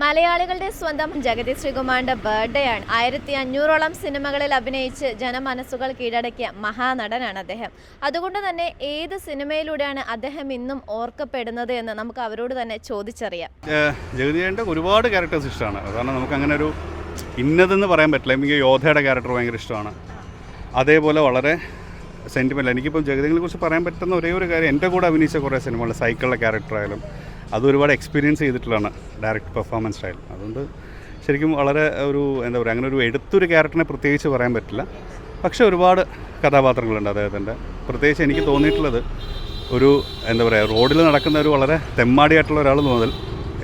മലയാളികളുടെ സ്വന്തം ജഗതി ശ്രീകുമാറിന്റെ ബർത്ത്ഡേ ആണ്. ആയിരത്തി അഞ്ഞൂറോളം സിനിമകളിൽ അഭിനയിച്ച് ജനമനസ്സുകൾ കീഴടക്കിയ മഹാനടനാണ് അദ്ദേഹം. അതുകൊണ്ട് തന്നെ ഏത് സിനിമയിലൂടെയാണ് അദ്ദേഹം ഇന്നും ഓർക്കപ്പെടുന്നത് എന്ന് നമുക്ക് അവരോട് തന്നെ ചോദിച്ചറിയാം. ജഗതിയുടെ ഒരുപാട് ക്യാരക്ടേഴ്സ് ഇഷ്ടമാണ്. കാരണം നമുക്ക് അങ്ങനെ ഒരു ഇന്നതെന്ന് പറയാൻ പറ്റില്ല. എനിക്ക് യോധയുടെ ക്യാരക്ടർ ഭയങ്കര ഇഷ്ടമാണ്. അതേപോലെ വളരെ സെന്റിമെന്റ് എനിക്കിപ്പം ജഗതികളെ കുറിച്ച് പറയാൻ പറ്റുന്ന ഒരേ ഒരു കാര്യം എന്റെ കൂടെ അഭിനയിച്ച കുറേ സിനിമകൾ സൈക്കിളിലെ ക്യാരക്ടർ ആയാലും അത് ഒരുപാട് എക്സ്പീരിയൻസ് ചെയ്തിട്ടുള്ളതാണ് ഡയറക്റ്റ് പെർഫോമൻസ് സ്റ്റൈൽ അതുകൊണ്ട് ശരിക്കും വളരെ ഒരു എന്താ പറയുക അങ്ങനെ ഒരു എടുത്തൊരു ക്യാരക്ടറിനെ പ്രത്യേകിച്ച് പറയാൻ പറ്റില്ല. പക്ഷേ ഒരുപാട് കഥാപാത്രങ്ങളുണ്ട് അദ്ദേഹത്തിന്റെ. പ്രത്യേകിച്ച് എനിക്ക് തോന്നിയിട്ടുള്ളത് ഒരു എന്താ പറയുക റോഡിൽ നടക്കുന്ന ഒരു വളരെ തെമ്മാടിയായിട്ടുള്ള ഒരാൾ മുതൽ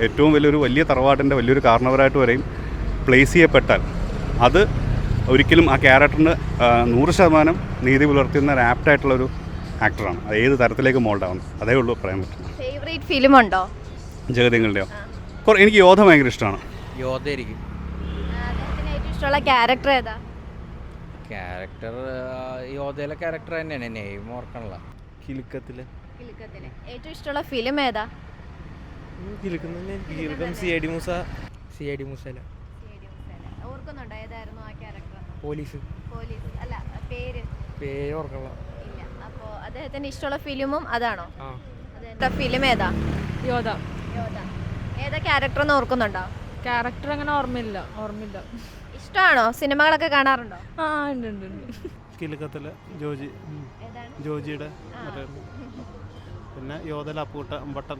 ഏറ്റവും വലിയൊരു വലിയ തറവാട്ടിന്റെ വലിയൊരു കാരണവരായിട്ട് വരെയും പ്ലേസ് ചെയ്യപ്പെട്ടാൽ അത് ഒരിക്കലും ആ ക്യാരക്ടറിന് നൂറ് ശതമാനം നീതി പുലർത്തുന്ന ഒരു ആപ്റ്റായിട്ടുള്ളൊരു ആക്ടറാണ്. അത് ഏത് തരത്തിലേക്ക് മോൾഡാവുന്നു അതേ ഉള്ളൂ പറയാൻ പറ്റും ഫേവറേറ്റ് ഫിലിം ഉണ്ടോ? ജഗതിങ്ങളുടെയോ? കുറെ എനിക്ക് യോധ ഭയങ്കര ഇഷ്ടമാണ്. യോധയായിരിക്കും. അദ്ദേഹത്തിന് ഏറ്റവും ഇഷ്ടമുള്ള ക്യാരക്ടർ ഏതാ? ക്യാരക്ടർ യോധയിലെ ക്യാരക്ടർ തന്നെയാണ്. നെയ്മ് ഓർക്കണല്ല. കിലുക്കത്തിൽ. കിലുക്കത്തിൽ. ഏറ്റവും ഇഷ്ടമുള്ള ഫിലിം ഏതാ? കിലുക്കം തന്നെ. Kilukkam C I D Moosa. C I D മൂസല. ഓർക്കുന്നുണ്ടോ ഏതായിരുന്നു ആ ക്യാരക്ടർ പോലീസ്. പോലീസ്. അല്ല പേര്. പേര് ഓർക്കണല്ല. അപ്പോൾ ഇഷ്ടമുള്ള ഫിലിമും അതാണോ? ഫിലിം ഏതാ? യോധ. യോധ. ഏതാ ക്യാരക്ടർ എന്ന് ഓർക്കുന്നുണ്ടോ? ക്യാരക്ടർ അങ്ങനെ ഓർമ്മയില്ല ഓർമ്മയില്ല. ഇഷ്ടമാണോ? സിനിമകളൊക്കെ കാണാറുണ്ടോ? ആ ഉണ്ട് ഉണ്ട് കിലുക്കത്തിലെ ജോജി ഏതാണ്? ജോജിയുടെ പിന്നെ യോധല അപ്പൂട്ട അമ്പട്ടൻ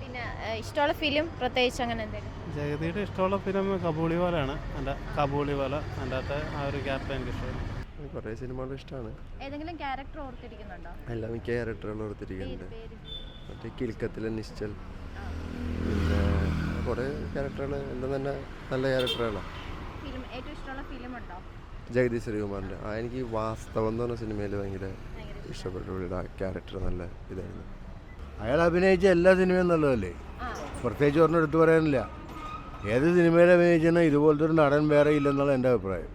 പിന്നെ ഇഷ്ടമുള്ള ഫിലിം പ്രത്യേകിച്ച് അങ്ങനെ എന്തെങ്കിലും? ജഗതിയുടെ ഇഷ്ടമുള്ള ഫിലിം കബൂളിവാലാണ് എന്റെ കബൂളിവാല എന്റെ അകത്തെ ആ ഒരു ക്യാരക്ടർ എനിക്ക് ഇഷ്ടമാണ് കുറേ സിനിമകൾ ഇഷ്ടമാണ്. ഏതെങ്കിലും ക്യാരക്ടർ ഓർത്തിരിക്കുന്നുണ്ടോ? അല്ല മിക്ക ക്യാരക്ടറുകൾ ഓർത്തിരിക്കുന്നുണ്ട്. മറ്റേ കിൽക്കത്തിലെ നിശ്ചൽ. പിന്നെ കുറേ ക്യാരക്ടറുകൾ എല്ലാം തന്നെ നല്ല ക്യാരക്ടറുകളാണ് ഫിലിം ഏറ്റവും ഇഷ്ടമുള്ള ഫിലിം ഉണ്ടോ ജഗദീഷ് ശ്രീകുമാറിന്റെ. ആ എനിക്ക് വാസ്തവം എന്ന് പറഞ്ഞ സിനിമയിൽ ഭയങ്കര ഇഷ്ടപ്പെട്ടു പുള്ളിയുടെ ആ ക്യാരക്ടർ നല്ല ഇതായിരുന്നു. അയാൾ അഭിനയിച്ച എല്ലാ സിനിമയും നല്ലതല്ലേ? പ്രത്യേകിച്ച് ഒരെണ്ണം എടുത്തു പറയാനില്ല. ഏത് സിനിമയിൽ അഭിനയിച്ചാൽ ഇതുപോലത്തെ ഒരു നടൻ വേറെ ഇല്ലെന്നുള്ള എന്റെ അഭിപ്രായം.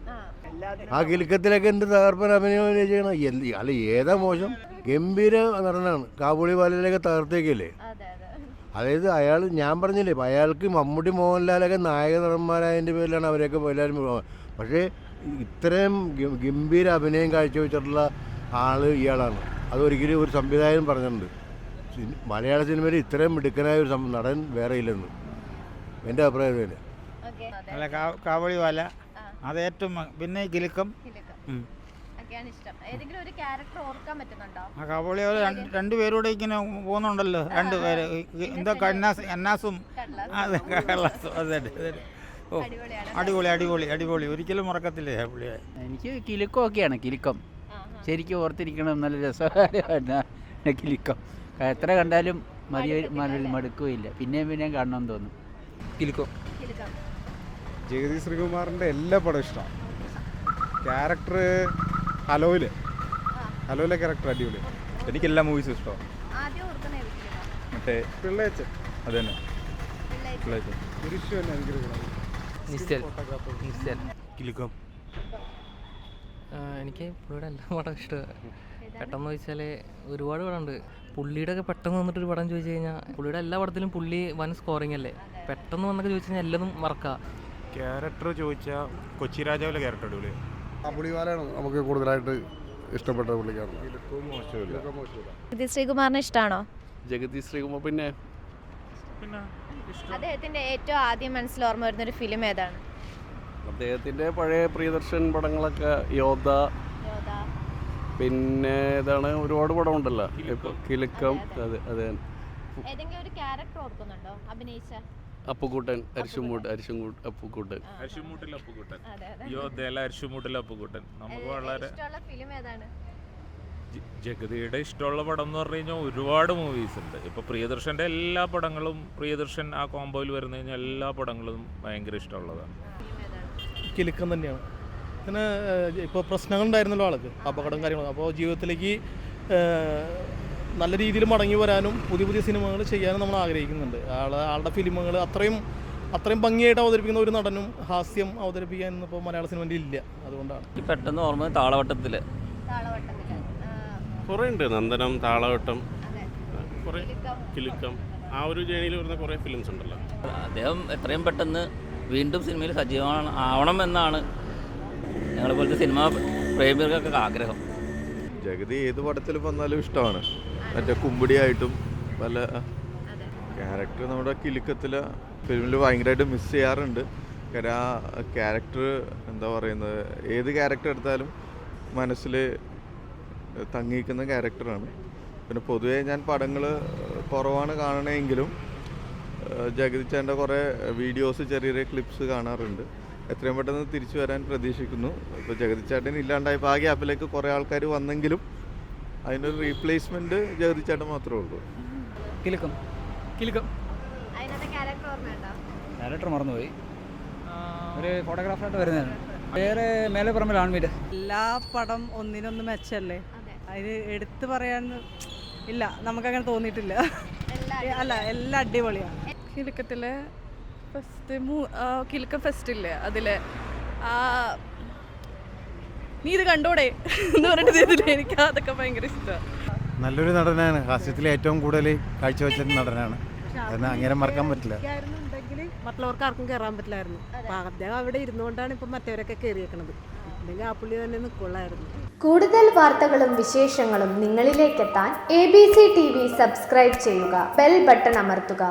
ആ കിലുക്കത്തിലൊക്കെ എന്ത് തകർപ്പൻ അഭിനയം ചെയ്യണം? എന്ത് അല്ല ഏതാ മോശം? ഗംഭീര നടനാണ്. കാബൂളി ബാലയിലൊക്കെ തകർത്തേക്കല്ലേ? അതെ അതെ. അതായത് അയാൾ ഞാൻ പറഞ്ഞില്ലേ അയാൾക്ക് മമ്മൂട്ടി മോഹൻലാലൊക്കെ നായക നടന്മാരായതിന്റെ പേരിലാണ് അവരെയൊക്കെ എല്ലാവരും പക്ഷേ ഇത്രയും ഗംഭീര അഭിനയം കാഴ്ചവെച്ചിട്ടുള്ള ആൾ ഇയാളാണ്. അതൊരിക്കലും ഒരു സംവിധായകൻ പറഞ്ഞിട്ടുണ്ട്. മലയാള സിനിമയിൽ ഇത്രയും മിടുക്കനായ ഒരു നടൻ വേറെ ഇല്ലെന്ന്. എന്റെ അഭിപ്രായം തന്നെ അല്ല കാവളി വാല. അത് ഏറ്റവും പിന്നെ ഗിലുക്കം. രണ്ട് രണ്ടുപേരൂടെ ഇങ്ങനെ പോകുന്നുണ്ടല്ലോ. രണ്ട് പേര്. ഈ- ഈ എന്താ കന്നാസ് അന്നാസും അതെ കള്ളാസും അതെ അതെ. ഓ അടിപൊളി അടിപൊളി അടിപൊളി. ഒരിക്കലും മറക്കത്തില്ലേ പുള്ളിയെ? എനിക്ക് കിലുക്കം ഒക്കെയാണ് കിലുക്കം ശരിക്കും ഓർത്തിരിക്കണം നല്ല രസകരമാണ് കിലുക്കം എത്ര കണ്ടാലും മതി മടുക്കുകയില്ല പിന്നെയും പിന്നെയും കാണണം തോന്നും. കിലുക്കം ജഗതി ശ്രീകുമാറിന്റെ എല്ലാ പടം ഇഷ്ടമാണ് ക്യാരക്ടർ ഹലോയിൽ. ഹലോയിലെ ക്യാരക്ടർ അടിപൊളി. എനിക്ക് എല്ലാ മൂവീസും ഇഷ്ടമാണ് മറ്റേ പിള്ളേച്ചൻ. അത് തന്നെ. പിള്ളേച്ചൻ കുരിശു കിലുക്കം. എനിക്ക് പുള്ളിയുടെ എല്ലാ പടം ഇഷ്ടമാണ് പെട്ടെന്ന് ചോദിച്ചാൽ ഒരുപാട് പടമുണ്ട്. പുള്ളിയുടെ ഒക്കെ പെട്ടെന്ന് വന്നിട്ട് ഒരു പടം ചോദിച്ചു കഴിഞ്ഞാൽ പുള്ളിയുടെ എല്ലാ പടത്തിലും പുള്ളി വൻ സ്കോറിംഗ് അല്ലേ? പെട്ടെന്ന് വന്നൊക്കെ ചോദിച്ചു കഴിഞ്ഞാൽ എല്ലാതും മറക്കാം. ക്യാരക്ടർ ചോദിച്ചാൽ കൊച്ചി രാജാവിലെ ക്യാരക്ടർ ആ കബൂളിവാലാണ് നമുക്ക് കൂടുതലായിട്ട് ഇഷ്ടപ്പെട്ട പുള്ളിക്കാരൻ. ജഗതി ശ്രീകുമാറിനെ ഇഷ്ടമാണോ ജഗതി ശ്രീകുമാർ പിന്നെ അദ്ദേഹത്തിന്റെ ഏറ്റവും ആദ്യം മനസ്സിൽ ഓർമ്മ വരുന്ന ഒരു ഫിലിം ഏതാണ്? അദ്ദേഹത്തിന്റെ പഴയ പ്രിയദർശൻ പടങ്ങളൊക്കെ യോദ്ധ. പിന്നെ ഇതാണ് ഒരുപാട് പടം ഉണ്ടല്ലോ കിലുക്കം അതെ അതെ. ഏതെങ്കിലും ഒരു ക്യാരക്ടർ ഓർക്കുന്നുണ്ടോ? അഭിനയിച്ച? അപ്പുകൂട്ടൻ അരിശുമൂട്ട് അരിശുമൂട്ട് അപ്പുകൂട്ടൻ. അരിശുമൂട്ടിൽ അപ്പുകൂട്ടൻ. അതെ അതെ. യോധയിലെ അരിശുമൂട്ടിൽ അപ്പുകൂട്ടൻ. നമുക്ക് വളരെ ഇഷ്ടമുള്ള ഫിലിം ഏതാണ്? ജ- ജഗതിയുടെ ഇഷ്ടമുള്ള പടം എന്ന് പറഞ്ഞു കഴിഞ്ഞാൽ ഒരുപാട് മൂവീസ് ഉണ്ട്. ഇപ്പൊ പ്രിയദർശന്റെ എല്ലാ പടങ്ങളും പ്രിയദർശൻ ആ കോമ്പോയിൽ വരുന്ന കഴിഞ്ഞാൽ എല്ലാ പടങ്ങളും ഭയങ്കര ഇഷ്ടമുള്ളതാണ്. കിലുക്കം തന്നെയാണ്. പിന്നെ ഇപ്പോൾ പ്രശ്നങ്ങളുണ്ടായിരുന്നല്ലോ ആൾക്ക് അപകടം കാര്യങ്ങളും അപ്പോൾ ജീവിതത്തിലേക്ക് നല്ല രീതിയിൽ മടങ്ങി വരാനും പുതിയ പുതിയ സിനിമകൾ ചെയ്യാനും നമ്മൾ ആഗ്രഹിക്കുന്നുണ്ട്. ആൾ ആളുടെ ഫിലിമുകൾ അത്രയും അത്രയും ഭംഗിയായിട്ട് അവതരിപ്പിക്കുന്ന ഒരു നടനും ഹാസ്യം അവതരിപ്പിക്കാൻ ഇന്നിപ്പോൾ മലയാള സിനിമയിൽ ഇല്ല. അതുകൊണ്ടാണ്. പെട്ടെന്ന് ഓർമ്മ താളവട്ടത്തിൽ കുറേ ഉണ്ട് നന്ദനം താളവട്ടം കുറേ കിലുക്കം. കിലുക്കം. ആ ഒരു ജേണിയിൽ വരുന്ന കുറേ ഫിലിംസ് ഉണ്ടല്ലോ. അദ്ദേഹം എത്രയും പെട്ടെന്ന് വീണ്ടും സിനിമയിൽ സജീവമാണ് ആവണം എന്നാണ് ഞങ്ങളെ പോലത്തെ സിനിമ പ്രേമികൾക്കൊക്കെ ആഗ്രഹം. ജഗതി ഏത് പടത്തിൽ വന്നാലും ഇഷ്ടമാണ്. മറ്റേ കുമ്പിടിയായിട്ടും പല ക്യാരക്ടർ നമ്മുടെ കിലുക്കത്തിലെ ഫിലിമിൽ ഭയങ്കരമായിട്ട് മിസ് ചെയ്യാറുണ്ട്. കാരണം ആ ക്യാരക്ടർ എന്താ പറയുന്നത് ഏത് ക്യാരക്ടർ എടുത്താലും മനസ്സിൽ തങ്ങിയിരിക്കുന്ന ക്യാരക്ടറാണ് പിന്നെ പൊതുവേ ഞാൻ പടങ്ങൾ കുറവാണ് കാണണമെങ്കിലും ജഗതി ചേട്ടന്റെ കുറേ വീഡിയോസ് ചെറിയ ചെറിയ ക്ലിപ്സ് കാണാറുണ്ട്. എത്രയും പെട്ടെന്ന് തിരിച്ചു വരാൻ പ്രതീക്ഷിക്കുന്നു. ഇപ്പോൾ ജഗതി ചേട്ടൻ ഇല്ലാണ്ടായപ്പോൾ ആ ഗ്യാപ്പിലേക്ക് കുറേ ആൾക്കാർ വന്നെങ്കിലും അതിനൊരു റീപ്ലേസ്മെന്റ് ജഗതി ചേട്ടൻ മാത്രമേ ഉള്ളൂ. കിലുക്കം. കിലുക്കം. അതിനകത്തെ ക്യാരക്ടർ മറന്നുപോയി. ഒരു ഫോട്ടോഗ്രാഫറായിട്ട് വരുന്നതാണ്. വേറെ മേലെ പറമ്പിൽ ആൺമീട് എല്ലാ പടം ഒന്നിനൊന്ന് മെച്ചല്ലേ? അതിന് എടുത്തു പറയാൻ ഇല്ല നമുക്കങ്ങനെ തോന്നിയിട്ടില്ല. അല്ല എല്ലാം അടിപൊളിയാണ്. കിലുക്കത്തിലെ ഫസ്റ്റ് കിലുക്കം ഫസ്റ്റ് ഇല്ലേ? അതിലെ ആ നീ ഇത് കണ്ടോടെ? എന്ന് പറഞ്ഞിട്ട് എനിക്ക് അതൊക്കെ ഭയങ്കര ഇഷ്ടമാണ് നല്ലൊരു നടനാണ്. ഹാസ്യത്തിൽ ഏറ്റവും കൂടുതൽ കാഴ്ചവെച്ച നടനാണ്. അതിന് അങ്ങനെ മറക്കാൻ പറ്റില്ല. മറ്റുള്ളവർക്ക് ആർക്കും കയറാൻ പറ്റില്ലായിരുന്നു. അപ്പൊ അദ്ദേഹം അവിടെ ഇരുന്നുകൊണ്ടാണ് ഇപ്പം മറ്റവരൊക്കെ കയറിയേക്കണത് അല്ലെങ്കിൽ ആ പുള്ളി തന്നെ നിൽക്കുള്ളായിരുന്നു കൂടുതൽ വാർത്തകളും വിശേഷങ്ങളും നിങ്ങളിലേക്കെത്താൻ A B C T V subscribe ചെയ്യുക. ബെൽ ബട്ടൺ അമർത്തുക.